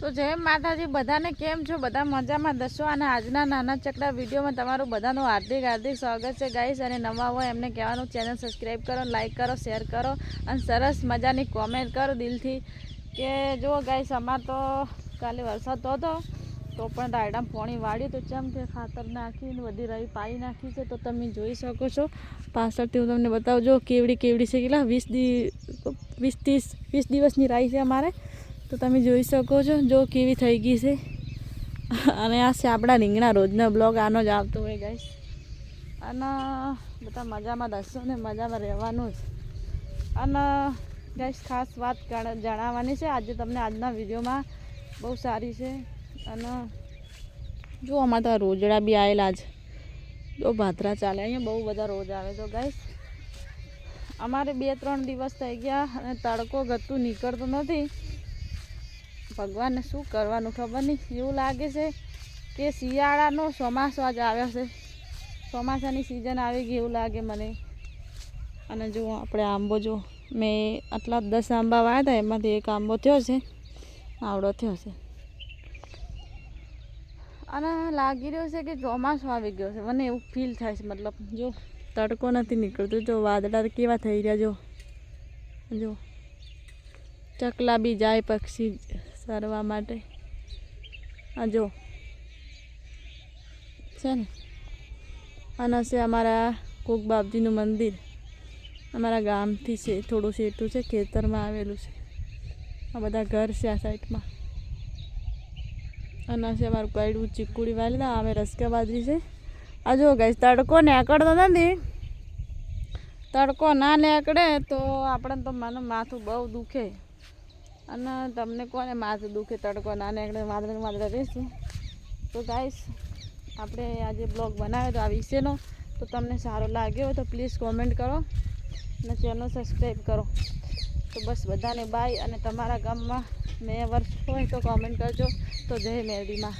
તો જય માતાજી, બધાને કેમ છો? બધા મજામાં દસો અને આજના નાના ચકડા વિડીયોમાં તમારું બધાનું હાર્દિક હાર્દિક સ્વાગત છે ગાઈસ. અને નવા હોય એમને કહેવાનું ચેનલ સબસ્ક્રાઈબ કરો, લાઈક કરો, શેર કરો અને સરસ મજાની કોમેન્ટ કરો દિલથી કે જો ગાઈસ, અમાર તો કાલે વરસાદ તો હતો, તો પણ રાયડામાં પોણી વાળ્યું તો ચમ કે ખાતર નાખીને બધી રહી પાઈ નાખી છે. તો તમે જોઈ શકો છો. પાછળથી હું તમને બતાવજો કેવડી કેવડી છે, કેટલા વીસ દી, વીસ ત્રીસ વીસ દિવસની રાઈ છે અમારે. તો તમે જોઈ શકો છો, જો કેવી થઈ ગઈ છે. અને આ છે આપણા રીંગણા રોજનો બ્લોગ, આનો જ આવતો હોય ગાઈસ અને બધા મજામાં દસો ને, મજામાં રહેવાનું જ. અને ગાઈસ ખાસ વાત જણાવવાની છે, આજે તમને આજના વિડીયોમાં બહુ સારી છે. અને જો અમારે તો રોજડા બી આવેલા જ. જો ભાદરા ચાલે, અહીંયા બહુ બધા રોજ આવે તો ગાઈસ અમારે બે ત્રણ દિવસ થઈ ગયા અને તડકો ગતું નીકળતો નથી. ભગવાનને શું કરવાનું ખબર નહીં. એવું લાગે છે કે શિયાળાનો ચોમાસો આજ આવ્યો છે. ચોમાસાની સિઝન આવી ગઈ એવું લાગે મને. અને જો આપણે આંબો જો, મેં આટલા દસ આંબા વાવ્યા હતા એમાંથી એક આંબો થયો છે, આવડો થયો છે. અને લાગી રહ્યું છે કે ચોમાસો આવી ગયો છે. મને એવું ફીલ થાય છે, મતલબ જો તડકો નથી નીકળતો. જો વાદળા કેવા થઈ રહ્યા, જો જો. ચકલા બી જાય, પક્ષી સરવા માટે. આ જો. છે ને? આના છે અમારા કોક બાપજીનું મંદિર. અમારા ગામથી છે, થોડું સેટું છે, ખેતરમાં આવેલું છે. આ બધા ઘર છે આ સાઈડમાં. આના છે અમારું કઈડું ચીકુડી વાળી આવે રસકા બાજરી છે. આ જો ગઈ તડકો નીકળતો નથી. તડકો ના નીકળે તો આપણે તો મને માથું બહુ દુખે. અને તમને કોને માથું દુખે, તડકો ના નીકળે માત્ર માત્ર રહીશું. તો ગાઈસ આપણે આજે બ્લોગ બનાવ્યો તો આ વિશેનો. તો તમને સારો લાગ્યો હોય તો પ્લીઝ કોમેન્ટ કરો અને ચેનલ સબસ્ક્રાઈબ કરો. તો બસ બધાને બાય અને તમારા ગામમાં મેં વર્ષ હોય તો કોમેન્ટ કરજો. તો જય મેરડીમાં.